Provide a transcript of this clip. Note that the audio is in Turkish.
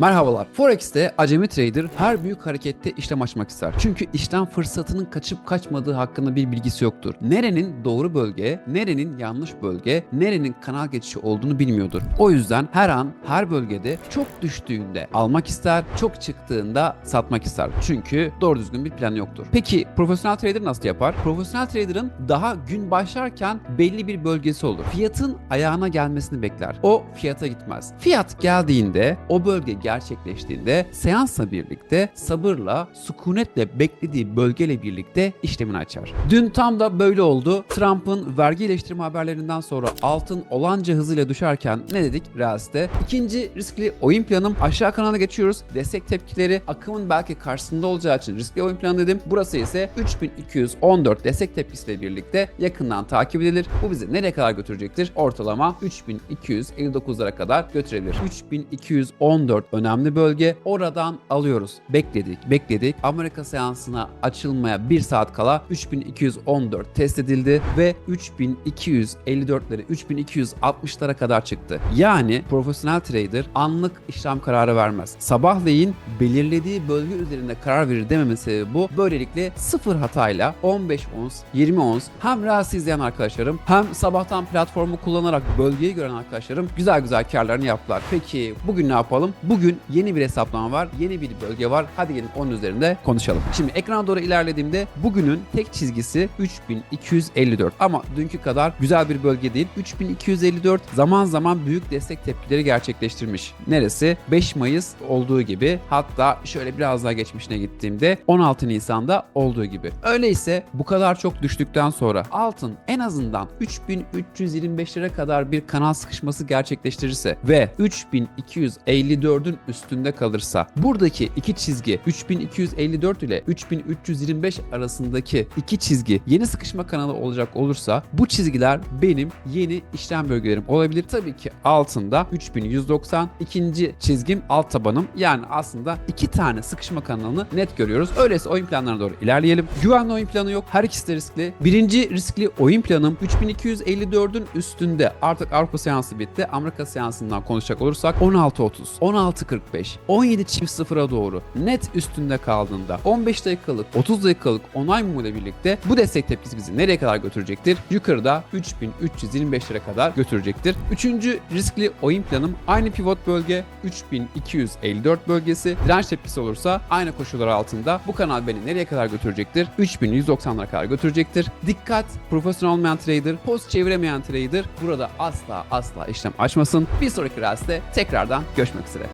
Merhabalar. Forex'te acemi trader her büyük harekette işlem açmak ister. Çünkü işlem fırsatının kaçıp kaçmadığı hakkında bir bilgisi yoktur. Nerenin doğru bölge, nerenin yanlış bölge, nerenin kanal geçişi olduğunu bilmiyordur. O yüzden her an, her bölgede çok düştüğünde almak ister, çok çıktığında satmak ister. Çünkü doğru düzgün bir plan yoktur. Peki profesyonel trader nasıl yapar? Profesyonel trader'ın daha gün başlarken belli bir bölgesi olur. Fiyatın ayağına gelmesini bekler. O fiyata gitmez. Fiyat geldiğinde, o bölge gerçekleştiğinde seansla birlikte sabırla, sükunetle beklediği bölgeyle birlikte işlemini açar. Dün tam da böyle oldu. Trump'ın vergi iyileştirme haberlerinden sonra altın olanca hızıyla düşerken ne dedik Reels'te? İkinci riskli oyun planım aşağı kanala geçiyoruz. Destek tepkileri akımın belki karşısında olacağı için riskli oyun planı dedim. Burası ise 3214 destek tepkisiyle birlikte yakından takip edilir. Bu bizi nereye kadar götürecektir? Ortalama 3259'lara kadar götürebilir. 3214 önemli bölge. Oradan alıyoruz. Bekledik, bekledik. Amerika seansına açılmaya 1 saat kala 3214 test edildi ve 3254'leri 3260'lara kadar çıktı. Yani profesyonel trader anlık işlem kararı vermez. Sabahleyin belirlediği bölge üzerinde karar verir dememin sebebi bu. Böylelikle sıfır hatayla 15 ons, 20 ons hem Reels izleyen arkadaşlarım hem sabahtan platformu kullanarak bölgeyi gören arkadaşlarım güzel güzel karlarını yaptılar. Peki bugün ne yapalım? Bugün yeni bir hesaplama var, yeni bir bölge var. Hadi gelin onun üzerinde konuşalım. Şimdi ekrana doğru ilerlediğimde bugünün tek çizgisi 3254 ama dünkü kadar güzel bir bölge değil. 3254 zaman zaman büyük destek tepkileri gerçekleştirmiş. Neresi? 5 Mayıs olduğu gibi hatta şöyle biraz daha geçmişine gittiğimde 16 Nisan'da olduğu gibi. Öyleyse bu kadar çok düştükten sonra altın en azından 3325'lere kadar bir kanal sıkışması gerçekleştirirse ve 3254'ün üstünde kalırsa buradaki iki çizgi 3254 ile 3325 arasındaki iki çizgi yeni sıkışma kanalı olacak olursa bu çizgiler benim yeni işlem bölgelerim olabilir. Tabii ki altında 3190 ikinci çizgim alt tabanım. Yani aslında iki tane sıkışma kanalını net görüyoruz. Öyleyse oyun planlarına doğru ilerleyelim. Güvenli oyun planı yok. Her ikisi de riskli. Birinci riskli oyun planım 3254'ün üstünde. Artık Avrupa seansı bitti. Amerika seansından konuşacak olursak 16.30, 16.45, 17 çift sıfıra doğru net üstünde kaldığında 15 dakikalık, 30 dakikalık onay mumu ile birlikte bu destek tepkisi bizi nereye kadar götürecektir? Yukarıda 3325'lere kadar götürecektir. Üçüncü riskli oyun planım aynı pivot bölge 3254 bölgesi. Direnç tepkisi olursa aynı koşullar altında bu kanal beni nereye kadar götürecektir? 3190'lara kadar götürecektir. Dikkat! Profesyonel olmayan trader, post çeviremeyen trader burada asla asla işlem açmasın. Bir sonraki derste tekrardan görüşmek üzere.